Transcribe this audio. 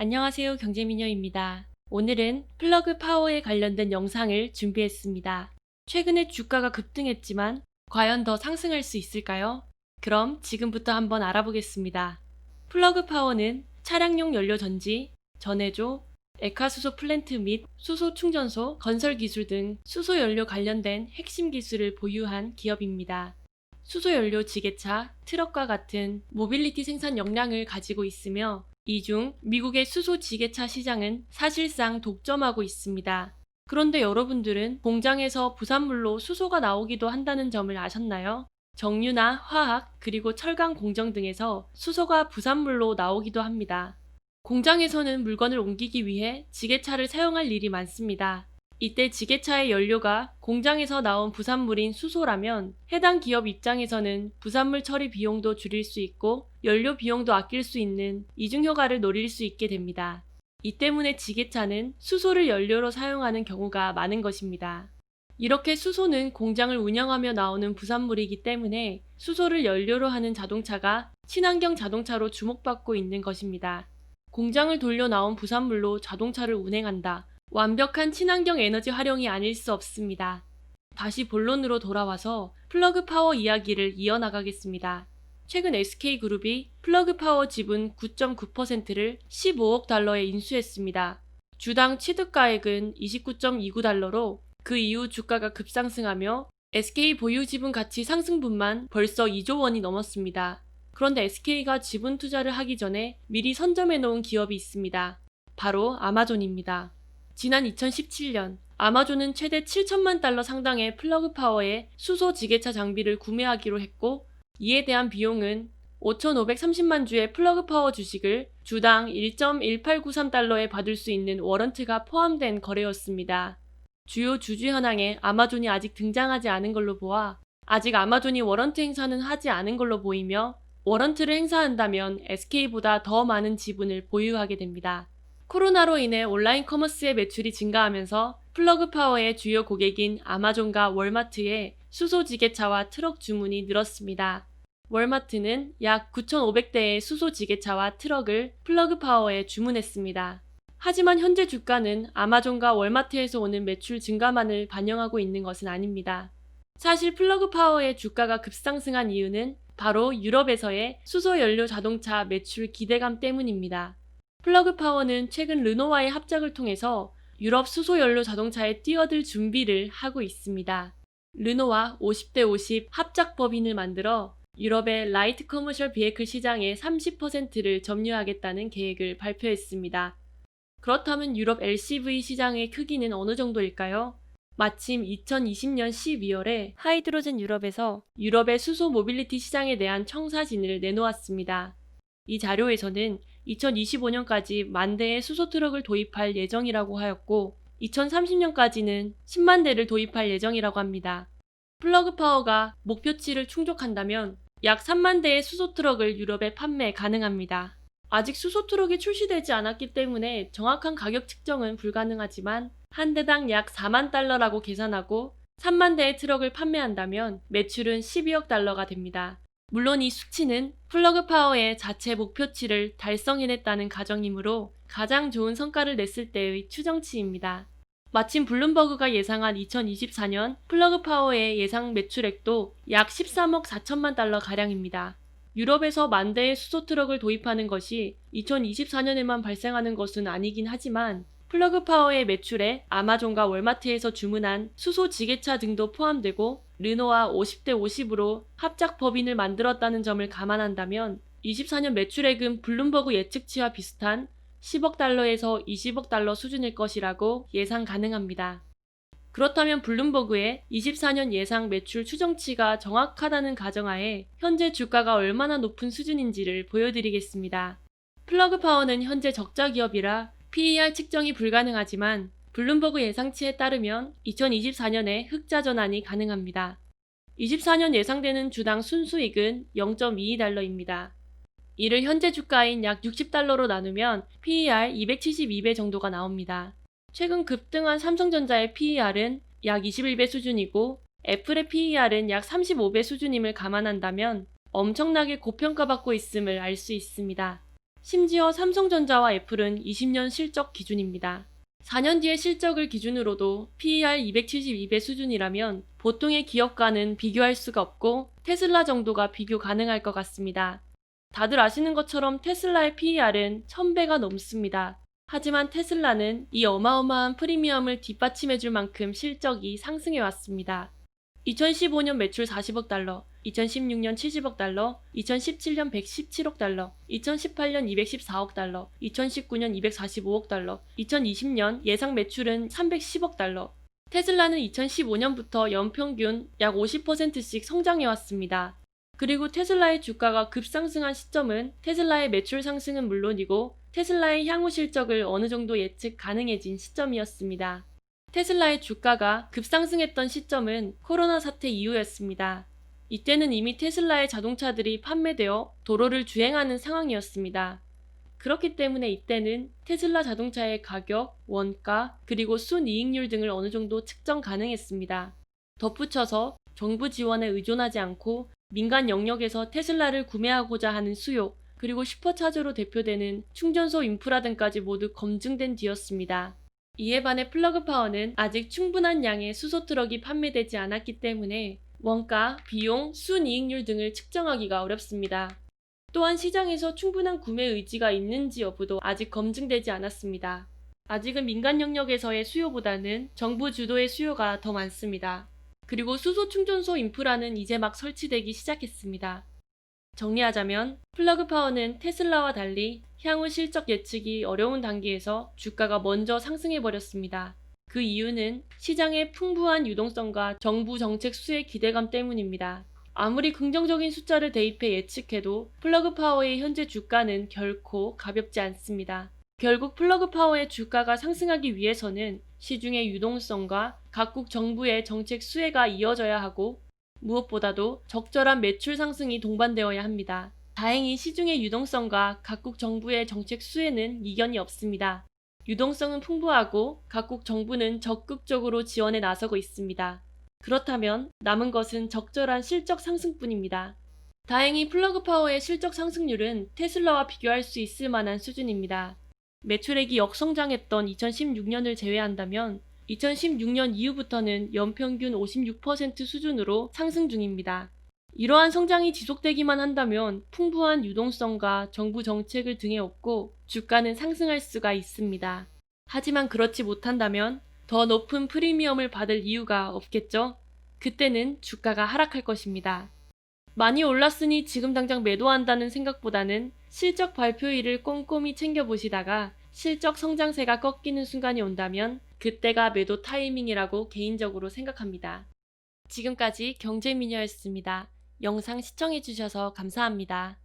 안녕하세요. 경제미녀입니다. 오늘은 플러그 파워에 관련된 영상을 준비했습니다. 최근에 주가가 급등했지만 과연 더 상승할 수 있을까요? 그럼 지금부터 한번 알아보겠습니다. 플러그 파워는 차량용 연료 전지, 전해조, 액화수소 플랜트 및 수소 충전소, 건설 기술 등 수소 연료 관련된 핵심 기술을 보유한 기업입니다. 수소 연료 지게차, 트럭과 같은 모빌리티 생산 역량을 가지고 있으며 이 중 미국의 수소 지게차 시장은 사실상 독점하고 있습니다. 그런데 여러분들은 공장에서 부산물로 수소가 나오기도 한다는 점을 아셨나요? 정유나 화학, 그리고 철강 공정 등에서 수소가 부산물로 나오기도 합니다. 공장에서는 물건을 옮기기 위해 지게차를 사용할 일이 많습니다. 이때 지게차의 연료가 공장에서 나온 부산물인 수소라면 해당 기업 입장에서는 부산물 처리 비용도 줄일 수 있고 연료 비용도 아낄 수 있는 이중 효과를 노릴 수 있게 됩니다. 이 때문에 지게차는 수소를 연료로 사용하는 경우가 많은 것입니다. 이렇게 수소는 공장을 운영하며 나오는 부산물이기 때문에 수소를 연료로 하는 자동차가 친환경 자동차로 주목받고 있는 것입니다. 공장을 돌려 나온 부산물로 자동차를 운행한다. 완벽한 친환경 에너지 활용이 아닐 수 없습니다. 다시 본론으로 돌아와서 플러그 파워 이야기를 이어나가겠습니다. 최근 SK그룹이 플러그 파워 지분 9.9%를 15억 달러에 인수했습니다. 주당 취득가액은 29.29달러로 그 이후 주가가 급상승하며 SK 보유 지분 가치 상승분만 벌써 2조 원이 넘었습니다. 그런데 SK가 지분 투자를 하기 전에 미리 선점해 놓은 기업이 있습니다. 바로 아마존입니다. 지난 2017년 아마존은 최대 7천만 달러 상당의 플러그 파워의 수소 지게차 장비를 구매하기로 했고 이에 대한 비용은 5,530만 주의 플러그 파워 주식을 주당 1.1893달러에 받을 수 있는 워런트가 포함된 거래였습니다. 주요 주주 현황에 아마존이 아직 등장하지 않은 걸로 보아 아직 아마존이 워런트 행사는 하지 않은 걸로 보이며 워런트를 행사한다면 SK보다 더 많은 지분을 보유하게 됩니다. 코로나로 인해 온라인 커머스의 매출이 증가하면서 플러그 파워의 주요 고객인 아마존과 월마트의 수소 지게차와 트럭 주문이 늘었습니다. 월마트는 약 9,500대의 수소 지게차와 트럭을 플러그 파워에 주문했습니다. 하지만 현재 주가는 아마존과 월마트에서 오는 매출 증가만을 반영하고 있는 것은 아닙니다. 사실 플러그 파워의 주가가 급상승한 이유는 바로 유럽에서의 수소 연료 자동차 매출 기대감 때문입니다. 플러그 파워는 최근 르노와의 합작을 통해서 유럽 수소 연료 자동차에 뛰어들 준비를 하고 있습니다. 르노와 50대 50 합작 법인을 만들어 유럽의 라이트 커머셜 비에클 시장의 30%를 점유하겠다는 계획을 발표했습니다. 그렇다면 유럽 LCV 시장의 크기는 어느 정도일까요? 마침 2020년 12월에 하이드로젠 유럽에서 유럽의 수소 모빌리티 시장에 대한 청사진을 내놓았습니다. 이 자료에서는 2025년까지 만 대의 수소 트럭을 도입할 예정이라고 하였고 2030년까지는 10만 대를 도입할 예정이라고 합니다. 플러그 파워가 목표치를 충족한다면 약 3만 대의 수소 트럭을 유럽에 판매 가능합니다. 아직 수소 트럭이 출시되지 않았기 때문에 정확한 가격 측정은 불가능하지만 한 대당 약 4만 달러라고 계산하고 3만 대의 트럭을 판매한다면 매출은 12억 달러가 됩니다. 물론 이 수치는 플러그 파워의 자체 목표치를 달성해냈다는 가정이므로 가장 좋은 성과를 냈을 때의 추정치입니다. 마침 블룸버그가 예상한 2024년 플러그 파워의 예상 매출액도 약 13억 4천만 달러 가량입니다. 유럽에서 만 대의 수소 트럭을 도입하는 것이 2024년에만 발생하는 것은 아니긴 하지만 플러그 파워의 매출에 아마존과 월마트에서 주문한 수소 지게차 등도 포함되고 르노와 50대 50으로 합작 법인을 만들었다는 점을 감안한다면 24년 매출액은 블룸버그 예측치와 비슷한 10억 달러에서 20억 달러 수준일 것이라고 예상 가능합니다. 그렇다면 블룸버그의 24년 예상 매출 추정치가 정확하다는 가정하에 현재 주가가 얼마나 높은 수준인지를 보여드리겠습니다. 플러그 파워는 현재 적자 기업이라 PER 측정이 불가능하지만 블룸버그 예상치에 따르면 2024년에 흑자 전환이 가능합니다. 24년 예상되는 주당 순수익은 0.22달러입니다. 이를 현재 주가인 약 60달러로 나누면 PER 272배 정도가 나옵니다. 최근 급등한 삼성전자의 PER은 약 21배 수준이고 애플의 PER은 약 35배 수준임을 감안한다면 엄청나게 고평가받고 있음을 알 수 있습니다. 심지어 삼성전자와 애플은 20년 실적 기준입니다. 4년 뒤의 실적을 기준으로도 PER 272배 수준이라면 보통의 기업과는 비교할 수가 없고 테슬라 정도가 비교 가능할 것 같습니다. 다들 아시는 것처럼 테슬라의 PER은 1000배가 넘습니다. 하지만 테슬라는 이 어마어마한 프리미엄을 뒷받침해줄 만큼 실적이 상승해 왔습니다. 2015년 매출 40억 달러, 2016년 70억 달러, 2017년 117억 달러, 2018년 214억 달러, 2019년 245억 달러, 2020년 예상 매출은 310억 달러. 테슬라는 2015년부터 연평균 약 50%씩 성장해 왔습니다. 그리고 테슬라의 주가가 급상승한 시점은 테슬라의 매출 상승은 물론이고 테슬라의 향후 실적을 어느 정도 예측 가능해진 시점이었습니다. 테슬라의 주가가 급상승했던 시점은 코로나 사태 이후였습니다. 이때는 이미 테슬라의 자동차들이 판매되어 도로를 주행하는 상황이었습니다. 그렇기 때문에 이때는 테슬라 자동차의 가격, 원가, 그리고 순이익률 등을 어느 정도 측정 가능했습니다. 덧붙여서 정부 지원에 의존하지 않고 민간 영역에서 테슬라를 구매하고자 하는 수요, 그리고 슈퍼차저로 대표되는 충전소 인프라 등까지 모두 검증된 뒤였습니다. 이에 반해 플러그 파워는 아직 충분한 양의 수소 트럭이 판매되지 않았기 때문에 원가, 비용, 순이익률 등을 측정하기가 어렵습니다. 또한 시장에서 충분한 구매 의지가 있는지 여부도 아직 검증되지 않았습니다. 아직은 민간 영역에서의 수요보다는 정부 주도의 수요가 더 많습니다. 그리고 수소 충전소 인프라는 이제 막 설치되기 시작했습니다. 정리하자면 플러그 파워는 테슬라와 달리 향후 실적 예측이 어려운 단계에서 주가가 먼저 상승해 버렸습니다. 그 이유는 시장의 풍부한 유동성과 정부 정책 수의 기대감 때문입니다. 아무리 긍정적인 숫자를 대입해 예측해도 플러그 파워의 현재 주가는 결코 가볍지 않습니다. 결국 플러그 파워의 주가가 상승하기 위해서는 시중의 유동성과 각국 정부의 정책 수혜가 이어져야 하고 무엇보다도 적절한 매출 상승이 동반되어야 합니다. 다행히 시중의 유동성과 각국 정부의 정책 수혜는 이견이 없습니다. 유동성은 풍부하고 각국 정부는 적극적으로 지원에 나서고 있습니다. 그렇다면 남은 것은 적절한 실적 상승뿐입니다. 다행히 플러그 파워의 실적 상승률은 테슬라와 비교할 수 있을 만한 수준입니다. 매출액이 역성장했던 2016년을 제외한다면 2016년 이후부터는 연평균 56% 수준으로 상승 중입니다. 이러한 성장이 지속되기만 한다면 풍부한 유동성과 정부 정책을 등에 업고 주가는 상승할 수가 있습니다. 하지만 그렇지 못한다면 더 높은 프리미엄을 받을 이유가 없겠죠? 그때는 주가가 하락할 것입니다. 많이 올랐으니 지금 당장 매도한다는 생각보다는 실적 발표일을 꼼꼼히 챙겨보시다가 실적 성장세가 꺾이는 순간이 온다면 그때가 매도 타이밍이라고 개인적으로 생각합니다. 지금까지 경제미녀였습니다. 영상 시청해주셔서 감사합니다.